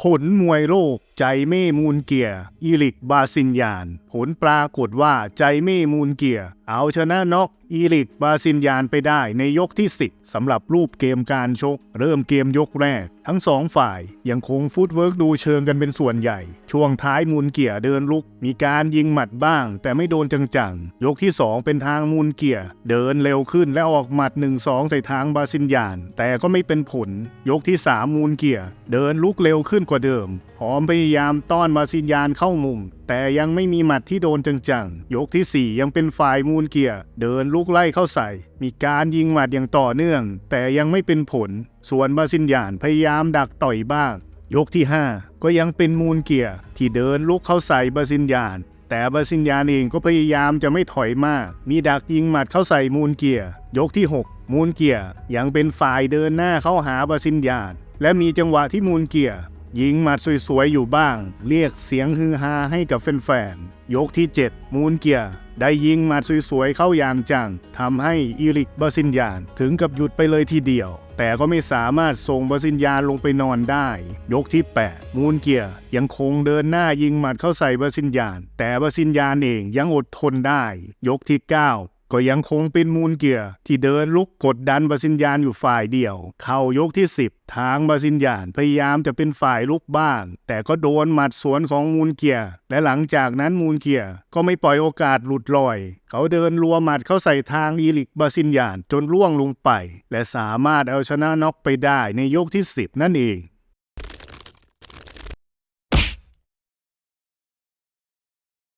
ผลมวยโลกใจเม่มูลเกียร์อิลิกบาซินยาน ผลปรากฏว่าใจเม่มูลเกียร์เอาชนะน็อกอีลิกบาซินยานไปได้ในยกที่ 10สำหรับรูปเกมการชก เริ่มเกมยกแรก ทั้งสองฝ่ายยังคงฟุตเวิร์กดูเชิงกันเป็นส่วนใหญ่ ช่วงท้ายมูลเกียร์เดินลุก มีการยิงหมัดบ้าง แต่ไม่โดนจังๆ ยกที่ 2 เป็นทางมูลเกียร์เดินเร็วขึ้นและออกหมัด 1-2 ใส่ทางบาซินยาน แต่ก็ไม่เป็นผล ยกที่ 3 มูลเกียร์เดินลุกเร็วขึ้นกว่าเดิมพร้อมพยายามต้อนบาซินยานเข้ามุมแต่ยังไม่มีหมัดที่โดนจังๆ ยกทีสี่ 4 ยังเป็นฝ่ายมูลเกียร์เดินลุกไล่เข้าใส่ มีการยิงหมัดอย่างต่อเนื่อง แต่ยังไม่เป็นผล ส่วนบาซินยานพยายามดักต่อยบ้าง ยกที่ 5 ก็ยังเป็นมูลเกียร์ที่เดินลุกเข้าใส่บาซินยาน แต่บาซินยานเองก็พยายามจะไม่ถอยมาก มีดักยิงหมัดเข้าใส่มูลเกียร์ยกที่ 6 มูลเกียร์ยังเป็นฝ่ายเดินหน้าเข้าหาบาซินยานและมีจังหวะที่มูลเกียร์ ยิงหมัดสวยๆ อยู่บ้าง เรียกเสียงฮือฮาให้กับแฟนๆ ยกที่ 7 มูลเกียร์ได้ยิงหมัดสวยๆ เข้าอย่างจังทำให้อีริกบาซินยานถึงกับหยุดไปเลยทีเดียว แต่ก็ไม่สามารถส่งบาซินยานลงไปนอนได้ ยกที่ 8 มูลเกียร์ยังคงเดินหน้ายิงหมัดเข้าใส่บาซินยาน แต่บาซินยานเองยังอดทนได้ ยกที่ 9 ก็ยังคงเป็นมูลเกียร์ที่เดินลุกกดดันบาซินยานอยู่ฝ่ายเดียว เข้ายกที่ 10 ทางบาซินยานพยายามจะเป็นฝ่ายลุกบ้าง แต่ก็โดนหมัดสวนของมูลเกียร์และหลังจากนั้นมูลเกียร์ก็ไม่ปล่อยโอกาสหลุดลอย เขาเดินรัวหมัดเข้าใส่ทางอีลิกบาซินยานจนล่วงลงไป และสามารถเอาชนะน็อกไปได้ในยกที่ 10 นั่นเอง